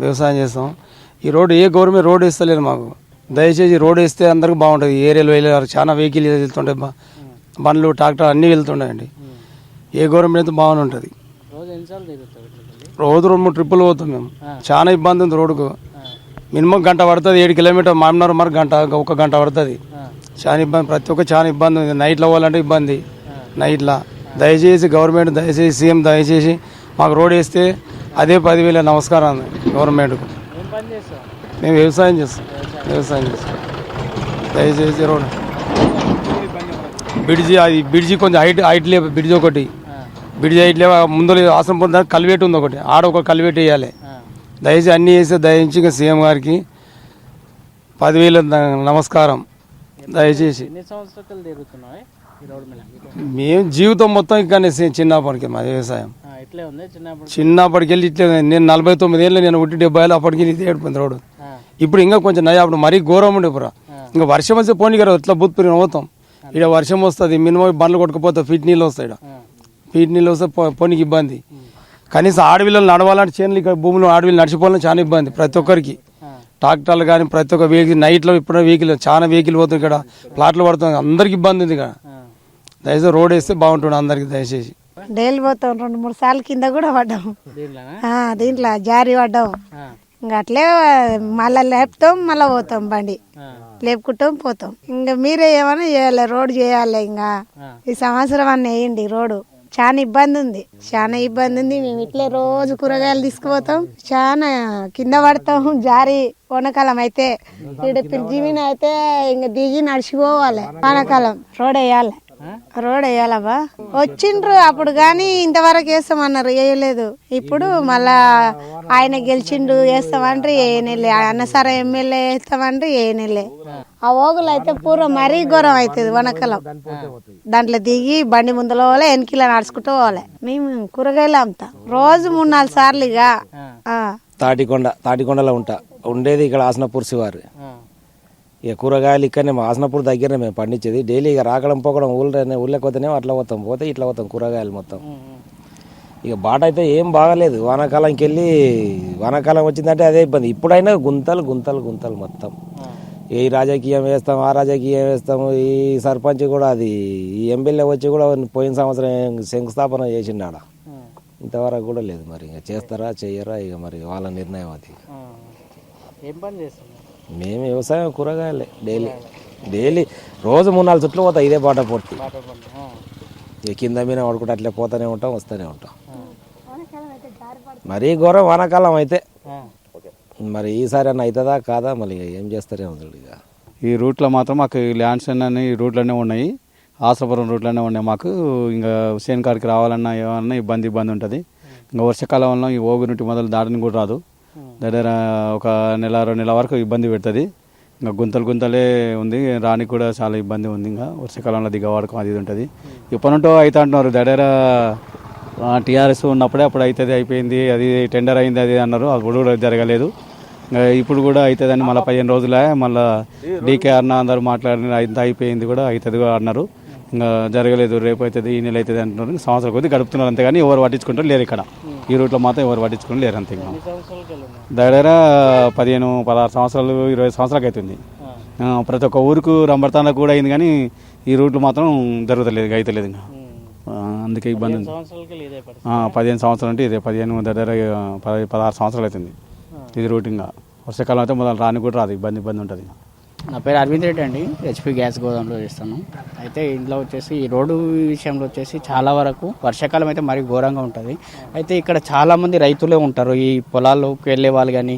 వ్యవసాయం చేస్తాం. ఈ రోడ్డు ఏ గవర్నమెంట్ రోడ్ ఇస్తలేదు మాకు. దయచేసి రోడ్ వేస్తే అందరికి బాగుంటుంది. ఏరియాలో వెళ్ళారు చాలా వెహికల్ వెళ్తుంటాయి బ- బండ్లు ట్రాక్టర్ అన్నీ వెళ్తుంటాయండి ఏ గవర్నమెంట్ అయితే బాగానే ఉంటుంది. రోజు రెండు మూడు ట్రిప్పులు పోతాం మేము. చాలా ఇబ్బంది ఉంది రోడ్డుకు. మినిమం గంట పడుతుంది ఏడు కిలోమీటర్ మామినారు మరి గంట ఒక గంట పడుతుంది. చాలా ఇబ్బంది ప్రతి ఒక్క చాలా ఇబ్బంది ఉంది. నైట్లో పోవాలంటే ఇబ్బంది. నైట్లో. దయచేసి గవర్నమెంట్ దయచేసి సీఎం దయచేసి మాకు రోడ్ వేస్తే అదే పదివేల నమస్కారం గవర్నమెంట్కు మేము వ్యవసాయం చేస్తాం. వ్యవసాయం చేస్తాం. దయచేసి రోడ్. బిడ్జి అది బిడ్జి కొంచెం హైట్ హైట్ లేవు బిడ్జి ఒకటి. బిడ్జి హైట్ లేవు ముందు ఆసం పొందా కల్వేట్ ఉంది ఒకటి. ఆడ ఒక కల్వేట్ వేయాలి. దయచేసి అన్నీ వేస్తే దయించి ఇంకా సీఎం గారికి పదివేల నమస్కారం. దయచేసి. మేము జీవితం మొత్తం సి- చిన్నప్పటికి మా వ్యవసాయం. ఇట్లే ఉంది? చిన్నప్పుడు చిన్నప్పటికి వెళ్ళి ఇట్లే నేను నలభై తొమ్మిది ఏళ్ళు నేను ఒకటి డెబ్బై ఏళ్ళు అప్పటికి ఇది ఏడిపోయింది రోడ్డు. ఇప్పుడు ఇంకా కొంచెం నయ అప్పుడు మరీ ఘోరం ఉండే ఇప్పుడు ఇంకా వర్షం వస్తే పోనీ కదా ఇట్లా బుత్పురి పోతాం. ఇక్కడ వర్షం వస్తుంది మినిమం బండ్లు కొట్టుకుపోతాయి ఫీట్ నీళ్ళు వస్తాయి. ఆ, ఫీట్ నీళ్ళు వస్తే పో- పోనీకి ఇబ్బంది. కనీసం ఆడవిల్లలు నడవాలంటే చేనులు ఇక్కడ భూమిలో ఆడవిల్లు నడిచిపోవాలని చాలా ఇబ్బంది ప్రతి ఒక్కరికి. ట్రాక్టర్లు కానీ ప్రతి ఒక్క వెహికల్ నైట్లో ఇప్పుడు వెహికల్ చాలా వెహికల్ పోతుంది ఇక్కడ. ప్లాట్లు పడుతుంది అందరికి ఇబ్బంది ఉంది ఇక్కడ. దయచేసి రోడ్ వేస్తే బాగుంటుంది అందరికి దయచేసి. డైలీ పోతాం రెండు మూడు సార్లు కింద కూడా పడ్డాం. దీంట్లో జారి పడ్డాం. ఇంకా అట్లే మళ్ళా లేపుతాం మళ్ళా పోతాం బండి. లేపుకుంటాం పోతాం. ఇంకా మీరే ఏమైనా చేయాలి రోడ్ చేయాలి ఇంకా. ఈ సంవత్సరం అన్న వేయండి రోడ్డు. చాలా ఇబ్బంది ఉంది. చాలా ఇబ్బంది ఉంది. మేము ఇట్లే రోజు కూరగాయలు తీసుకుపోతాం. చాలా కింద పడతాం. జారి వానకాలం అయితే. ఇక్కడ జీవిన అయితే ఇంకా దిగి నడిచిపోవాలి. వానకాలం రోడ్ వేయాలి. రోడ్ వేయాలబ్బా వచ్చిండ్రు అప్పుడు కానీ ఇంతవరకు వేస్తామన్నారు వేయలేదు. ఇప్పుడు మళ్ళా ఆయన గెలిచిండు వేస్తామంటే వేయనిలే. అన్నసార ఎమ్మెల్యే వేస్తామంటే వేయనిలే. ఆ ఓగులు అయితే పూర్వం మరీ ఘోరం అవుతుంది వనకలం. దాంట్లో దిగి బండి ముందులో పోలే వెనకిలా నడుచుకుంటూ పోలే. మేము కూరగాయలు అమ్ముతాం. రోజు మూడు నాలుగు సార్లు ఇక ఆ. తాటికొండ తాటికొండలో ఉంటా. ఉండేది ఇక్కడ ఆసనపూర్ శివారు. ఆ. ఇక కూరగాయలు ఇక్కడనే మా ఆసనపూర్ దగ్గరనే మేము పండించేది. డైలీ ఇక రాకడం పోకడం ఊళ్ళో ఊళ్ళోకి పోతేనే అట్లా పోతాం. పోతే ఇట్లా పోతాం కూరగాయలు మొత్తం. ఇక బాట అయితే ఏం బాగలేదు. వానాకాలంకి వెళ్ళి వానాకాలం వచ్చిందంటే అదే ఇబ్బంది. ఇప్పుడైనా గుంతలు గుంతలు గుంతలు మొత్తం. ఈ రాజకీయం వేస్తాం ఆ రాజకీయం వేస్తాము ఈ సర్పంచ్ కూడా అది ఈ ఎమ్మెల్యే వచ్చి కూడా పోయిన సంవత్సరం శంకుస్థాపన చేసిండు ఆడ ఇంతవరకు కూడా లేదు మరి. ఇక చేస్తారా చెయ్యరా ఇక మరి వాళ్ళ నిర్ణయం అది. ఏం పని చేస్తున్నావు మేము వ్యవసాయం కూరగాయలే. డైలీ. డైలీ రోజు మూడు నాలుగు చుట్లు పోతాయి ఇదే బాట పొట్టి. పాట. ఇక కింద మీద పడుకుంటే అట్లే పోతూనే ఉంటాం వస్తూనే ఉంటాం. మరీ ఘోరం వానాకాలం అయితే. మరి ఈసారి అన్న అవుతుందా కాదా? మళ్ళీ ఇక ఏం చేస్తారే ఉంది ఇక. ఈ రూట్లో మాత్రం మాకు ల్యాండ్స్ అన్నీ ఈ రూట్లోనే ఉన్నాయి. ఆసపురం రూట్లోనే ఉన్నాయి మాకు. ఇంకా హుసేన్ కాడికి రావాలన్నా ఏమన్నా ఇబ్బంది ఇబ్బంది ఉంటుంది. ఇంకా వర్షాకాలంలో ఈ ఓగు నుండి మొదలు దాటని కూడా రాదు. దగ్గర ఒక నెల రెండు నెలల వరకు ఇబ్బంది పెడుతుంది. ఇంకా గుంతలు గుంతలే ఉంది. రానికి కూడా చాలా ఇబ్బంది ఉంది. ఇంకా వర్షాకాలంలో దిగవాడకం అది ఇది ఉంటుంది. ఇప్పటింటో అవుతా అంటున్నారు. దగ్గర టీఆర్ఎస్ ఉన్నప్పుడే అప్పుడు అవుతుంది అయిపోయింది. అది టెండర్ అయింది అది అన్నారు. అప్పుడు కూడా జరగలేదు. ఇంకా ఇప్పుడు కూడా అవుతుందని మళ్ళీ పదిహేను రోజులే మళ్ళీ డీకే అన్న అందరూ మాట్లాడిన ఇంత అయిపోయింది కూడా అవుతుంది కూడా అన్నారు. ఇంకా జరగలేదు రేపు అవుతుంది ఈ నెల అవుతుంది అంటున్నారు. ఇంకా సంవత్సరం కొద్ది గడుపుతున్నారు అంతేగాని ఎవరు పట్టించుకుంటారు లేరు ఇక్కడ. ఈ రూట్లో మాత్రం ఎవరు పట్టించుకుంటారు లేరు అంతే ఇంకా. దగ్గర పదిహేను పదహారు సంవత్సరాలు ఇరవై సంవత్సరాలకు అవుతుంది ప్రతి ఒక్క ఊరుకు రంబర్తాండ కూడా అయింది కానీ ఈ రూట్లు మాత్రం జరుగుతలేదు అవుతలేదు ఇంకా. అందుకే ఇబ్బంది ఉంది. పదిహేను సంవత్సరాలు అంటే ఇదే పదిహేను దగ్గర పది పదహారు సంవత్సరాలు అవుతుంది ఇది రూటింగ్గా వర్షాకాలం అయితే మొదలు రాని కూడా రాదు ఇబ్బంది ఇబ్బంది ఉంటుంది. నా పేరు అరవింద్ రెడ్డి అండి. హెచ్పి గ్యాస్ గోదాంలో చేస్తాను. అయితే ఇంట్లో వచ్చేసి ఈ రోడ్డు విషయంలో వచ్చేసి చాలా వరకు వర్షాకాలం అయితే మరీ ఘోరంగా ఉంటుంది. అయితే ఇక్కడ చాలామంది రైతులే ఉంటారు. ఈ పొలాల్లోకి వెళ్ళే వాళ్ళు కానీ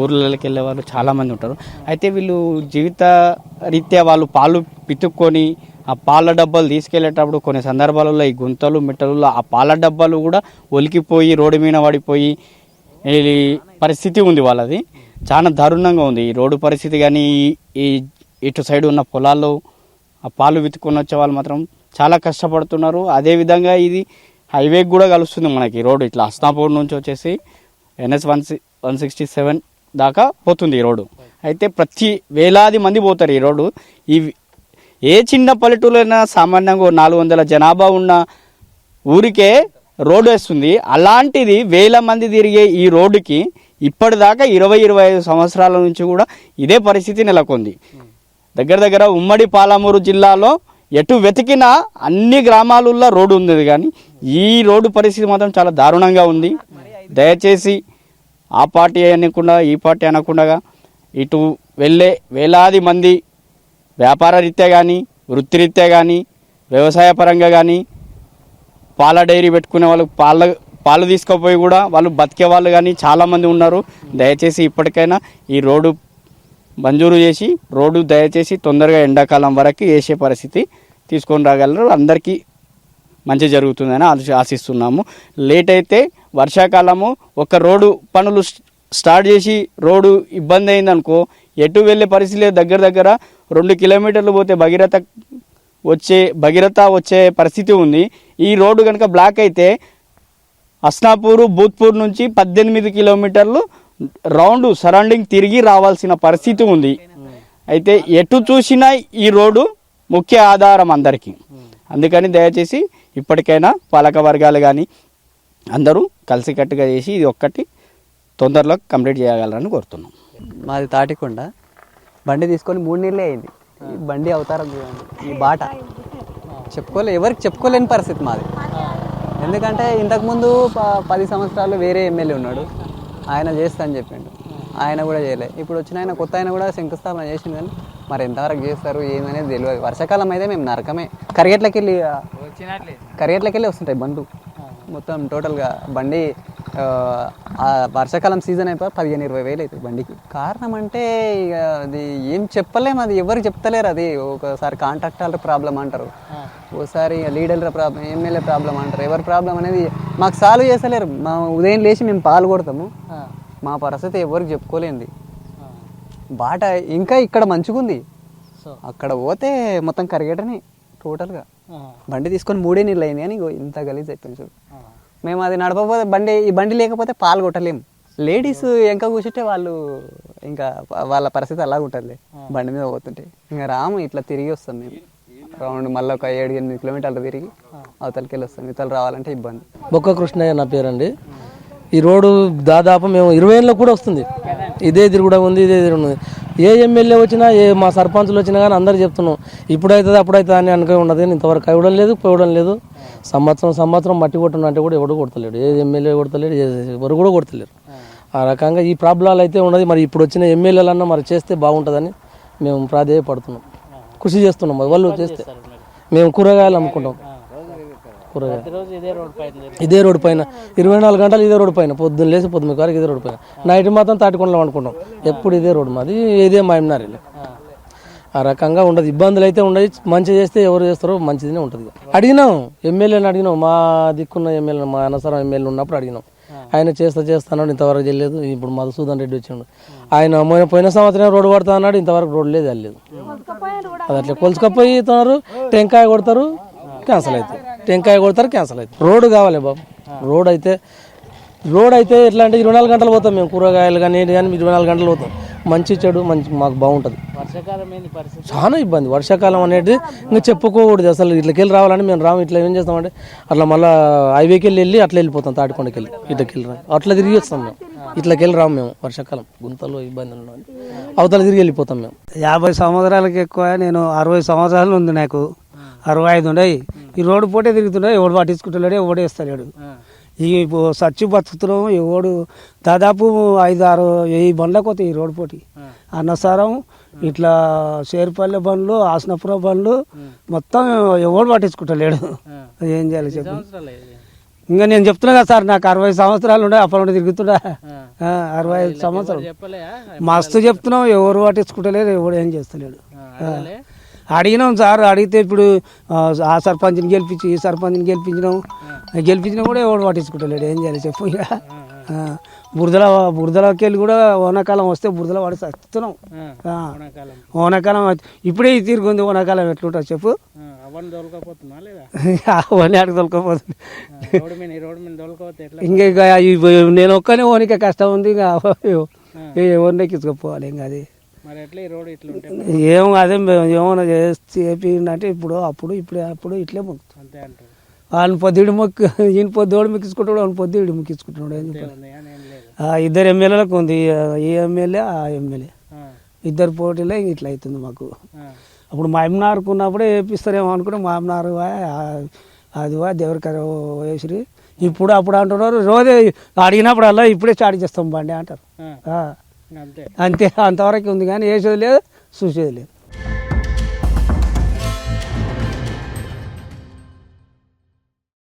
ఊర్లలోకి వెళ్ళే వాళ్ళు చాలామంది ఉంటారు. అయితే వీళ్ళు జీవిత రీత్యా వాళ్ళు పాలు పితుక్కొని ఆ పాల డబ్బాలు తీసుకెళ్ళేటప్పుడు కొన్ని సందర్భాలలో ఈ గుంతలు మిట్టలు ఆ పాల డబ్బాలు కూడా ఒలికిపోయి రోడ్డు మీద పడిపోయి పరిస్థితి ఉంది వాళ్ళది. చాలా దారుణంగా ఉంది. ఈ రోడ్డు పరిస్థితి కానీ ఈ- ఇటు సైడ్ ఉన్న పొలాల్లో ఆ పాలు విత్తుకొని వచ్చే వాళ్ళు మాత్రం చాలా కష్టపడుతున్నారు. అదేవిధంగా ఇది హైవేకి కూడా కలుస్తుంది మనకి. ఈ రోడ్డు ఇట్లా హస్నాపూర్ నుంచి వచ్చేసి NS one one sixty seven దాకా పోతుంది ఈ రోడ్డు. అయితే ప్రతి వేలాది మంది పోతారు ఈ రోడ్డు. ఈ ఏ చిన్న పల్లెటూరైనా సామాన్యంగా నాలుగు వందల జనాభా ఉన్న ఊరికే రోడ్డు వేస్తుంది. అలాంటిది వేల మంది తిరిగే ఈ రోడ్డుకి ఇప్పటిదాకా ఇరవై ఇరవై ఐదు సంవత్సరాల నుంచి కూడా ఇదే పరిస్థితి నెలకొంది. దగ్గర దగ్గర ఉమ్మడి పాలమూరు జిల్లాలో ఎటు వెతికినా అన్ని గ్రామాలలో రోడ్డు ఉంది కానీ ఈ రోడ్డు పరిస్థితి మాత్రం చాలా దారుణంగా ఉంది. దయచేసి ఆ పార్టీ అనకుండా ఈ పార్టీ అనకుండా ఇటు వెళ్ళే వేలాది మంది వ్యాపార రీత్యా కానీ వృత్తిరీత్యా కానీ వ్యవసాయ పరంగా కానీ పాల డైరీ పెట్టుకునే వాళ్ళకు పాల పాలు తీసుకుపోయి కూడా వాళ్ళు బతికే వాళ్ళు కానీ చాలామంది ఉన్నారు. దయచేసి ఇప్పటికైనా ఈ రోడ్డు మంజూరు చేసి రోడ్డు దయచేసి తొందరగా ఎండాకాలం వరకు వేసే పరిస్థితి తీసుకొని రాగలరు. అందరికీ మంచి జరుగుతుందని ఆశిస్తున్నాము. లేట్ అయితే వర్షాకాలము ఒక రోడ్డు పనులు స్టార్ట్ చేసి రోడ్డు ఇబ్బంది అయిందనుకో ఎటు వెళ్ళే పరిస్థితి లేదు. దగ్గర దగ్గర రెండు కిలోమీటర్లు పోతే భగీరథ వచ్చే భగీరథ వచ్చే పరిస్థితి ఉంది. ఈ రోడ్డు కనుక బ్లాక్ అయితే అస్నాపూరు భూత్పూర్ నుంచి పద్దెనిమిది కిలోమీటర్లు రౌండ్ సరౌండింగ్ తిరిగి రావాల్సిన పరిస్థితి ఉంది. అయితే ఎటు చూసినా ఈ రోడ్డు ముఖ్య ఆధారం అందరికీ. అందుకని దయచేసి ఇప్పటికైనా పాలక వర్గాలు కానీ అందరూ కలిసికట్టుగా చేసి ఇది ఒక్కటి తొందరలో కంప్లీట్ చేయగలరని కోరుతున్నాం. మాది తాటికొండ. బండి తీసుకొని మూడు నీళ్ళే అయింది. ఈ బండి అవతారం చూడండి. ఈ బాట. చెప్పుకోలే ఎవరికి చెప్పుకోలేని పరిస్థితి మాది. ఎందుకంటే ఇంతకుముందు పది సంవత్సరాలు వేరే ఎమ్మెల్యే ఉన్నాడు. ఆయన చేస్తా అని చెప్పిండు. ఆయన కూడా చేయలే. ఇప్పుడు వచ్చిన ఆయన కొత్త ఆయన కూడా శంకుస్థాపన చేసిండు కానీ మరి ఎంతవరకు చేస్తారు ఏందనేది తెలియదు. వర్షాకాలం అయితే మేము నరకమే. కరిగేట్లకి వెళ్ళి కరిగేట్లకి వెళ్ళి వస్తుంటాయి బండ్లు. మొత్తం టోటల్గా బండి వర్షాకాలం సీజన్ అయిపోయి పదిహేను ఇరవై వేలు అవుతుంది బండికి. కారణం అంటే ఇక అది ఏం చెప్పలేము అది ఎవరు చెప్తలేరు అది. ఒకసారి కాంట్రాక్టర్ ప్రాబ్లం అంటారు. ఓసారి లీడర్ల ప్రాబ్లం ఎమ్మెల్యే ప్రాబ్లం అంటారు. ఎవరి ప్రాబ్లం అనేది మాకు సాల్వ్ చేస్తలేరు. మా ఉదయం లేచి మేము పాలు కొడతాము. మా పరిస్థితి ఎవరికి చెప్పుకోలేంది. బాట ఇంకా ఇక్కడ మంచిగుంది సో. అక్కడ పోతే మొత్తం కరిగేటని టోటల్గా. బండి తీసుకొని మూడే నీళ్ళు అయింది కానీ ఇంత గలీజ్ అయిపోయింది చూడు. మేము అది నడపకపోతే బండి ఈ బండి లేకపోతే పాలు కొట్టలేము లేడీస్ ఇంకా కూర్చుంటే వాళ్ళు ఇంకా వాళ్ళ పరిస్థితి అలాగ ఉంటుంది బండి మీద పోతుంటే. ఇంకా రాము ఇట్లా తిరిగి వస్తాం మేము. రౌండ్ మళ్ళీ ఒక ఏడు ఎనిమిది కిలోమీటర్లు తిరిగి అవతలకి వెళ్ళి వస్తాం ఇతలు రావాలంటే ఇబ్బంది. బొక్క కృష్ణయ్య నా పేరండి. ఈ రోడ్డు దాదాపు మేము ఇరవై ఏళ్ళలో కూడా వస్తుంది. ఇదే తిరుగుడా ఉంది ఇదే తిరుగుడు ఉంది. ఏ ఎమ్మెల్యే వచ్చినా ఏ మా సర్పంచులు వచ్చినా కానీ అందరు చెప్తున్నాం ఇప్పుడైతుంది అప్పుడైతుంది అని అనుకుని ఉండదు. కానీ ఇంతవరకు ఇవ్వడం లేదు పోవడం లేదు. సంవత్సరం సంవత్సరం మట్టి కొట్టడం అంటే కూడా ఎవడు కొడతలేడు. ఏ ఎమ్మెల్యే కొడతలేడు ఏ ఎవరు కూడా కొడతలేరు. ఆ రకంగా ఈ ప్రాబ్లాలు అయితే ఉన్నది. మరి ఇప్పుడు వచ్చిన ఎమ్మెల్యేలన్నా మరి చేస్తే బాగుంటుందని మేము ప్రాధేయపడుతున్నాం. కృషి చేస్తున్నాం. మరి వాళ్ళు చేస్తే. మేము కూరగాయలు అమ్ముకుంటాం. కూరగాయలు. ప్రతిరోజు ఇదే రోడ్ పైన తిరుగుతారు. ఇదే రోడ్డు పైన. ఇరవై నాలుగు గంటలు ఇదే రోడ్డు పైన. పొద్దున్న లేచి పొద్దున్న వరకు ఇదే రోడ్డు పైన. నైట్ మాత్రం తాటికొండలో అనుకుంటాం ఎప్పుడు ఇదే రోడ్డు మాది. ఇదే మాయమ్నారి ఆ రకంగా ఉండదు. ఇబ్బందులు అయితే ఉండదు మంచి చేస్తే ఎవరు చేస్తారో మంచిదినే ఉంటుంది. అడిగినాం. ఎమ్మెల్యేని అడిగినాం. మా దిక్కున్న ఎమ్మెల్యే మా అనసరం ఎమ్మెల్యే ఉన్నప్పుడు అడిగినాం. ఆయన చేస్తా చేస్తా అన్నాడు. ఇంతవరకు చేయలేదు. ఇప్పుడు మధుసూదన్ రెడ్డి వచ్చిండు. ఆయన మొన్న పోయిన సంవత్సరం రోడ్డు పడతా అన్నాడు. ఇంతవరకు రోడ్డు లేదు వెళ్ళలేదు అది అట్లా కొలుసుకపోయి తోన్నారు టెంకాయ కొడతారు. క్యాన్సల్ అవుతుంది. టెంకాయ కొడతారు క్యాన్సల్ అవుతుంది. రోడ్డు కావాలి బాబు. రోడ్ అయితే రోడ్ అయితే ఎట్లా అంటే ఇరవై నాలుగు గంటలు పోతాం మేము. కూరగాయలు కానీ ఏంటి కానీ ఇరవై నాలుగు గంటలు పోతాం. మంచి చెడు మంచి మాకు బాగుంటుంది. వర్షాకాలం చాలా ఇబ్బంది. వర్షాకాలం అనేది ఇంకా చెప్పుకోకూడదు. అసలు ఇట్లకి వెళ్ళి రావాలని మేము రాము. ఇట్లా ఏం చేస్తామంటే అట్లా మళ్ళీ హైవేకి వెళ్ళి వెళ్ళి అట్లా వెళ్ళిపోతాం తాటికొండకి వెళ్ళి ఇట్లకి వెళ్ళి రా అట్లా తిరిగి వస్తాం మేము. ఇట్లకి వెళ్ళి రాము మేము వర్షాకాలం. గుంతలు ఇబ్బందులు అవతల తిరిగి వెళ్ళిపోతాం మేము. యాభై సంవత్సరాలకి ఎక్కువ నేను అరవై సంవత్సరాలు ఉంది నాకు. అరవై ఐదు ఉన్నాయి. ఈ రోడ్డు పోటే తిరుగుతున్నాయి ఎవడు పట్టించుకుంటలేడు ఎవడు వేస్తలేడు. ఈ సచ్చి బతుకుతున్నాం ఎవడు దాదాపు ఐదు ఆరు వెయ్యి బండ్లకు పోతాయి ఈ రోడ్డు పోటీ. అన్నసారం ఇట్లా షేర్పల్లె బండ్లు ఆసనపురం బండ్లు మొత్తం ఎవడు పట్టించుకుంటలేడు. ఏం చేయాలి చెప్పు. ఇంకా నేను చెప్తున్నా కదా సార్ నాకు అరవై సంవత్సరాలు ఉండే అప్పటి నుండి తిరుగుతున్నా. అరవై ఐదు సంవత్సరాలు. మస్తు చెప్తున్నాం ఎవరు పట్టించుకుంటలేరు ఎవడు ఏం చేస్తలేడు? అడిగినాం సార్ అడిగితే ఇప్పుడు ఆ, సర్పంచ్ని గెలిపించి ఈ సర్పంచ్ని గెలిపించినాం. గెలిపించినా కూడా ఎవడు పట్టించుకుంటలేడు ఏం చేయాలి చెప్పు ఇక. బురదల బురదలోకి వెళ్ళి కూడా ఓనాకాలం వస్తే బురదలో పడి చస్తున్నాం ఓనాకాలం ఇప్పుడే ఈ తీరుకుంది ఓనాకాలం ఎట్లుంటుంది చెప్పు. అవన్నీ అడిగి తొలకపోతుంది. ఆ, రోడ్డు మీద ఈ రోడ్డు మీద దొరకపోతే ఎట్లా? ఇంకా నేను ఒక్కనే ఓనికే కష్టం ఉంది ఇంకా ఎవరిని ఎక్కించుకోపోవాలి ఇంకా అది. మరి ఎట్లా ఈ రోడ్డు ఇట్లా ఉంటే ఏమో అదే మేము ఏమైనా చేసి చేపిందంటే ఇప్పుడు అప్పుడు ఇప్పుడు అప్పుడు ఇట్లే మొక్కుతాం. అంతే అంటారు. వాళ్ళని పొద్దుడు మొక్కు ఈయన పొద్దుడు మొక్కించుకుంటాడు వాళ్ళని పొద్దుడు మొక్కించుకుంటున్నాడు ఏం చెప్పాలి? ఏం ఇద్దరు ఎమ్మెల్యేలకు ఉంది ఈ ఎమ్మెల్యే ఆ ఎమ్మెల్యే. ఇద్దరు పోటీలే ఇట్లా అవుతుంది మాకు. అప్పుడు మాయమనార్కు ఉన్నప్పుడే వేపిస్తారేమో అనుకుంటే మాయమనారు అది వా దేవరికర వేసిరి. ఇప్పుడు అప్పుడు అంటున్నారు రోజే అడిగినప్పుడల్లా ఇప్పుడే స్టార్ట్ చేస్తాం బండి అంటారు. అంతే. అంతవరకు ఉంది కానీ వేసేది లేదు చూసేది లేదు.